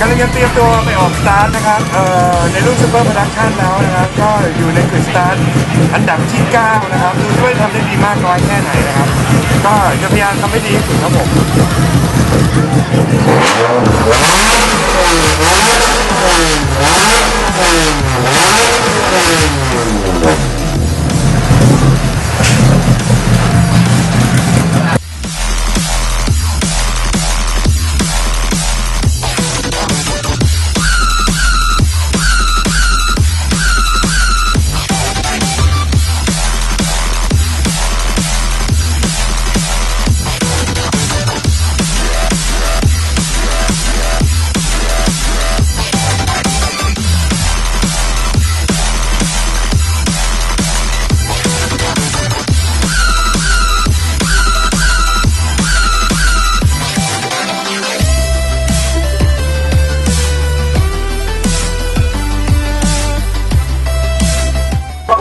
กำลังจะเตรียมตัวไปออกสตาร์ทนะครับเอ่อในรุ่นซูเปอร์โปรดักชันแล้วนะครับ ก็อยู่ในกลุ่มสตาร์ทอันดับที่ 9 นะครับดูด้วยทำได้ดีมากน้อยแค่ไหนนะครับ ก็จะพยายามทำให้ดีที่สุดครับผม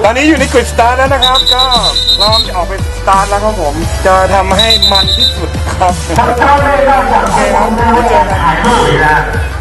ตอนนี้อยู่ในกริดสตาร์ทแล้วนะครับ ก็พร้อมจะออกไปสตาร์ทแล้วครับผม จะทำให้มันที่สุดครับโอเคครับเจอกัน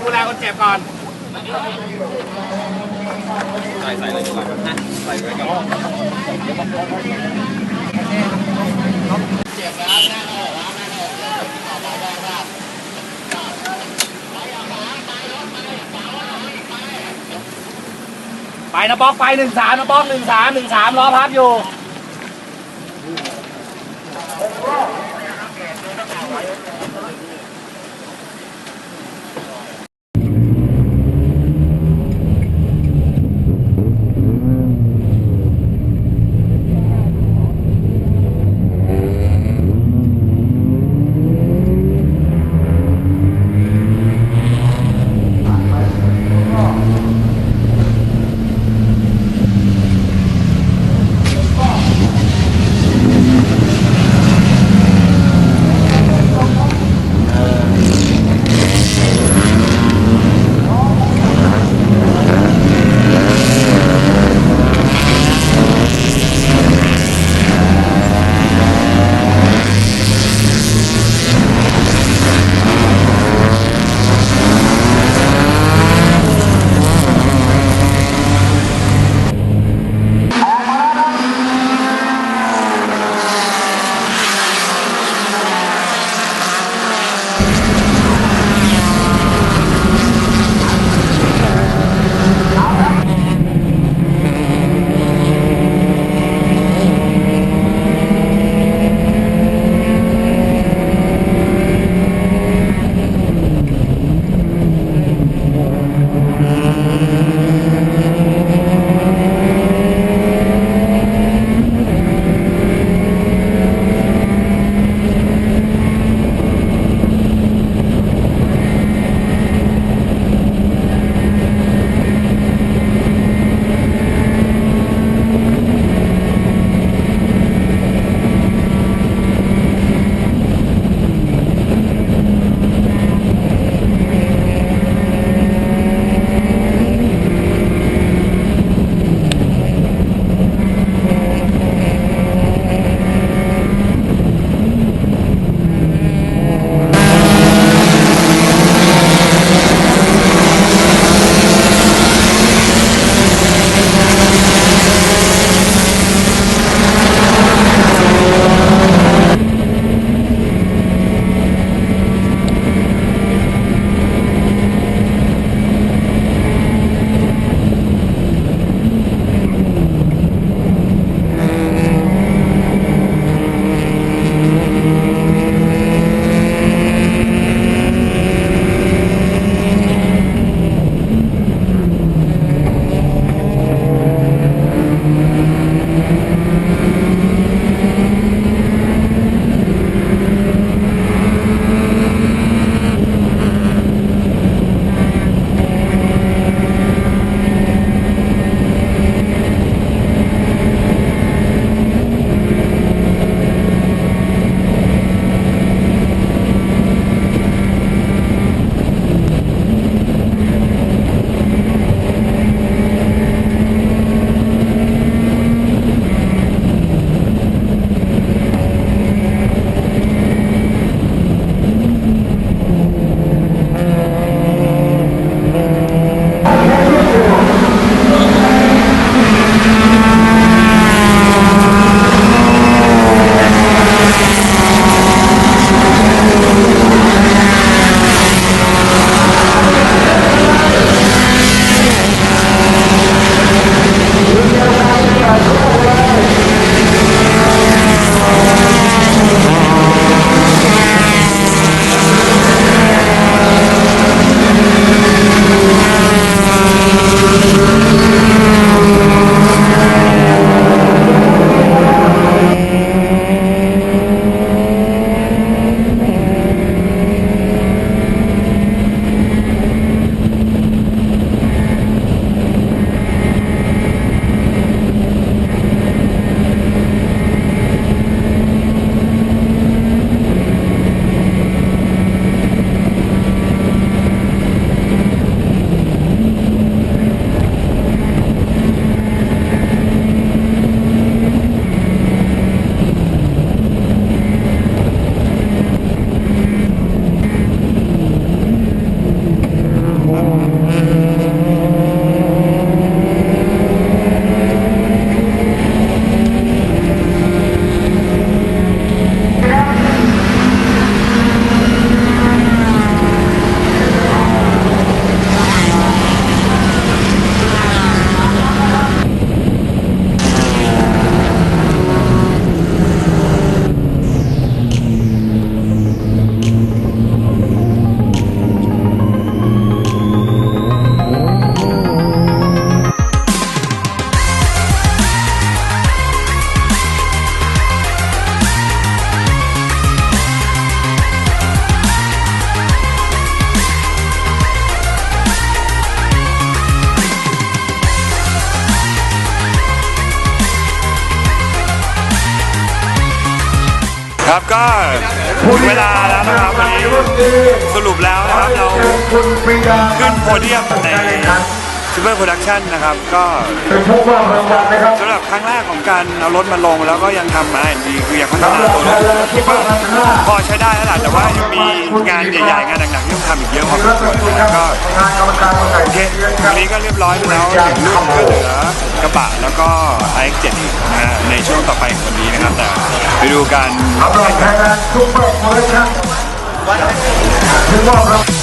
ดูแลคนเจ็บก่อน ใส่ใส่เลยดีกว่านะใส่ไว้ก่อนเจ็บนะไปนะป๊อกไปหนึ่งสามนะป๊อกหนึ่งสามหนึ่งสามล้อพับอยู่ ครับก็ถึงเวลาแล้วนะครับวันนี้สรุปแล้วนะครับเราขึ้นโพเดียมใน ซูเปอร์โปรดักชันนะครับก็สำหรับครั้งแรกของการเอารถมาลงแล้วก็ยังทำมาดีคือยังพัฒนาตัวรถคิดว่าพอใช้ได้แล้วล่ะแต่ว่ายังมีงานใหญ่ๆงานหนักๆที่ต้องทำอีกเยอะพอสมควรนะครับก็โอเควันนี้ก็เรียบร้อยไปแล้วหนึ่งรุ่นก็เหลือกระบะแล้วก็ iX7 อีกนะฮะในช่วงต่อไปของวันนี้นะครับแต่ไปดูกันสำหรับไทยแลนด์ซุปเปอร์คอลเลคชั่นถือว่าเรา